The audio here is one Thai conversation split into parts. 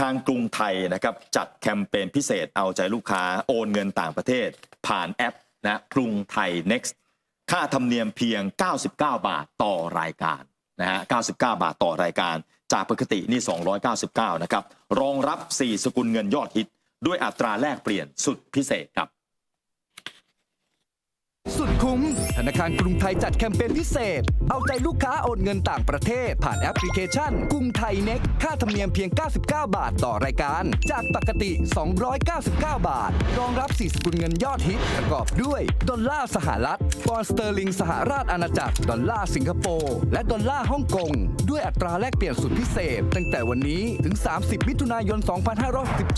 คารกรุงไทยนะครับจัดแคมเปญพิเศษเอาใจลูกค้าโอนเงินต่างประเทศ ผ่านแอปนะกรุงไทย next ค่าธรรมเนียมเพียง 99 บาทต่อรายการนะฮะ 99 บาทต่อรายการ จากปกตินี่ 299 นะครับ รองรับ 4 สกุลเงินยอดฮิต ด้วยอัตราแลกเปลี่ยนสุดพิเศษครับ คุ้ม ธนาคารกรุงไทยจัดแคมเปญพิเศษ เอาใจลูกค้าโอนเงินต่างประเทศ ผ่านแอปพลิเคชันกรุงไทยเน็กค่าธรรมเนียมเพียง 99 บาทต่อรายการ จากปกติ 299 บาท รองรับ4สกุลเงินยอดฮิตประกอบด้วยดอลลาร์สหรัฐปอนด์สเตอร์ลิงสหราชอาณาจักรดอลลาร์สิงคโปร์และดอลลาร์ฮ่องกงด้วยอัตราแลกเปลี่ยนสุดพิเศษ ตั้งแต่วันนี้ถึง 30 มิถุนายน 2567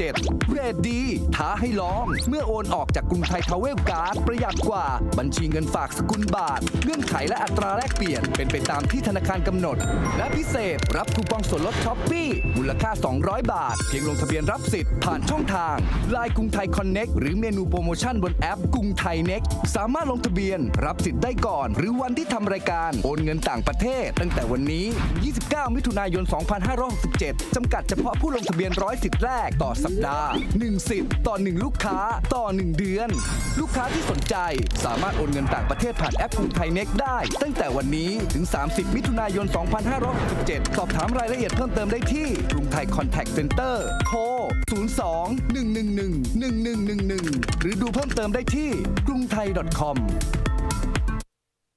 เรทดีท้าให้ลอง เมื่อโอนออกจากกรุงไทยทาวเวลการ์ดประหยัดกว่าบัญชีเงินฝากสกุลบาท เงื่อนไขและอัตราแลกเปลี่ยนเป็นไปตามที่ธนาคารกำหนด และพิเศษรับคูปองส่วนลดช้อปปี้มูลค่า 200 บาท เพียงลงทะเบียนรับสิทธิ์ผ่านช่องทาง Line กรุงไทยคอนเน็กหรือเมนูโปรโมชั่นบนแอปกรุงไทยเน็กสามารถลงทะเบียนรับสิทธิ์ได้ก่อน หรือวันที่ทำรายการโอนเงินต่างประเทศ ตั้งแต่วันนี้ 29 มิถุนายน 2567จำกัดเฉพาะผู้ลงทะเบียนร้อยสิทธิ์แรกต่อสัปดาห์1สิทธิ์ต่อ 1 ลูกค้าต่อ 1 เดือน ลูกค้าที่สนใจสามารถโอนเงินนต่างประเทศผ่านแอปกรุงไทยเน็กได้ ตั้งแต่วันนี้ถึง 30 มิถุนายน 2567 สอบถามรายละเอียดเพิ่มเติมได้ที่กรุงไทยคอนแทคเซ็นเตอร์โทร 02 111 1111 หรือดูเพิ่มเติมได้ที่กรุงไทย .com